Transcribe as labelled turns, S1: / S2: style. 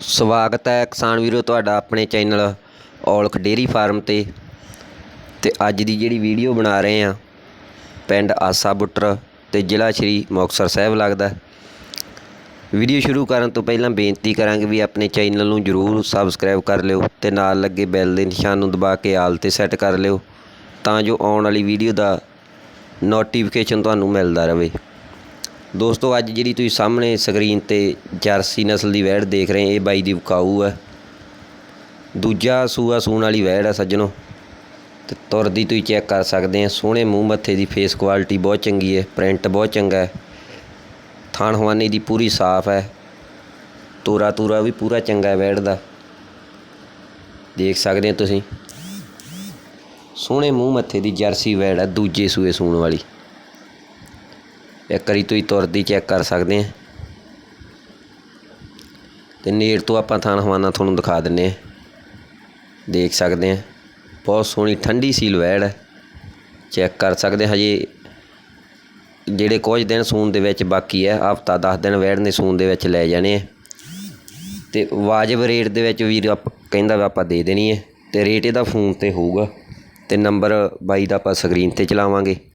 S1: ਸਵਾਗਤ ਹੈ ਕਿਸਾਨ ਵੀਰੋ ਤੁਹਾਡਾ ਆਪਣੇ ਚੈਨਲ ਔਲਖ ਡੇਅਰੀ ਫਾਰਮ 'ਤੇ। ਤੇ ਅੱਜ ਦੀ ਜਿਹੜੀ ਵੀਡੀਓ ਬਣਾ ਰਹੇ ਆ ਪਿੰਡ ਆਸਾ ਬੁੱਟਰ ਤੇ ਜ਼ਿਲ੍ਹਾ ਸ਼੍ਰੀ ਮੁਕਤਸਰ ਸਾਹਿਬ ਲੱਗਦਾ ਵੀਡੀਓ ਸ਼ੁਰੂ ਕਰਨ ਤੋਂ ਪਹਿਲਾਂ ਬੇਨਤੀ ਕਰਾਂਗੇ ਵੀ ਆਪਣੇ ਚੈਨਲ ਨੂੰ ਜਰੂਰ ਸਬਸਕ੍ਰਾਈਬ ਕਰ ਲਿਓ ਤੇ ਨਾਲ ਲੱਗੇ ਬੈਲ ਦੇ ਨਿਸ਼ਾਨ ਨੂੰ ਦਬਾ ਕੇ ਆਲ ਤੇ ਸੈੱਟ ਕਰ ਲਿਓ ਤਾਂ ਜੋ ਆਉਣ ਵਾਲੀ ਵੀਡੀਓ ਦਾ ਨੋਟੀਫਿਕੇਸ਼ਨ ਤੁਹਾਨੂੰ ਮਿਲਦਾ ਰਹੇ। ਦੋਸਤੋ, ਅੱਜ ਜਿਹੜੀ ਤੁਸੀਂ ਸਾਹਮਣੇ ਸਕਰੀਨ ਤੇ ਜਰਸੀ ਨਸਲ ਦੀ ਵੈੜ ਦੇਖ ਰਹੇ ਇਹ ਬਾਈ ਦੀ ਵਿਕਾਊ ਹੈ। ਦੂਜਾ ਸੂਆ ਸੂਣ ਵਾਲੀ ਵੈੜ ਹੈ ਸੱਜਣੋ। ਤੇ ਤੁਰਦੀ ਤੁਸੀਂ ਚੈੱਕ ਕਰ ਸਕਦੇ ਆ ਸੋਹਣੇ ਮੂੰਹ ਮੱਥੇ ਦੀ ਫੇਸ ਕੁਆਲਿਟੀ ਬਹੁਤ ਚੰਗੀ ਹੈ ਪ੍ਰਿੰਟ ਬਹੁਤ ਚੰਗਾ ਹੈ। ਥਾਣ ਹਵਾਨੀ ਦੀ ਪੂਰੀ ਸਾਫ਼ ਹੈ। ਤੋਰਾ ਤੂਰਾ ਵੀ ਪੂਰਾ ਚੰਗਾ ਹੈ ਵੈੜ ਦਾ। ਦੇਖ ਸਕਦੇ ਹੋ ਤੁਸੀਂ। ਸੋਹਣੇ ਮੂੰਹ ਮੱਥੇ ਦੀ ਜਰਸੀ ਵੈੜ ਹੈ, ਦੂਜੇ ਸੂਏ ਸੂਣ ਵਾਲੀ। ਇੱਕ ਵਾਰੀ ਤੁਸੀਂ ਤੁਰਦੀ ਚੈੱਕ ਕਰ ਸਕਦੇ ਆ। ਤੇ ਨੇੜ ਤੋਂ ਆਪਾਂ ਥਾਣ ਹਵਾਨਾ ਤੁਹਾਨੂੰ ਦਿਖਾ ਦਿੰਨੇ ਆ। ਦੇਖ ਸਕਦੇ ਆ। ਬਹੁਤ ਸੋਹਣੀ ਠੰਡੀ ਸੀਲ ਵੈੜ ਹੈ ਚੈੱਕ ਕਰ ਸਕਦੇ ਹਜੇ। ਜਿਹੜੇ ਕੁਝ ਦਿਨ ਸੂਣ ਦੇ ਵਿੱਚ ਬਾਕੀ ਹੈ ਹਫਤਾ 10 ਦਿਨ ਵੈੜ ਨੇ ਸੂਣ ਦੇ ਵਿੱਚ ਲੈ ਜਾਣੇ ਆ। ਤੇ ਵਾਜਬ ਰੇਟ ਦੇ ਵਿੱਚ ਵੀਰ ਆਪ, ਕਹਿੰਦਾ ਵੀ ਆਪਾਂ ਦੇ ਦੇਣੀ ਹੈ ਤੇ ਰੇਟ ਇਹਦਾ ਫੋਨ ਤੇ ਹੋਊਗਾ। ਤੇ ਨੰਬਰ ਬਾਈ ਦਾ ਆਪਾਂ ਸਕਰੀਨ ਤੇ ਚਲਾਵਾਂਗੇ।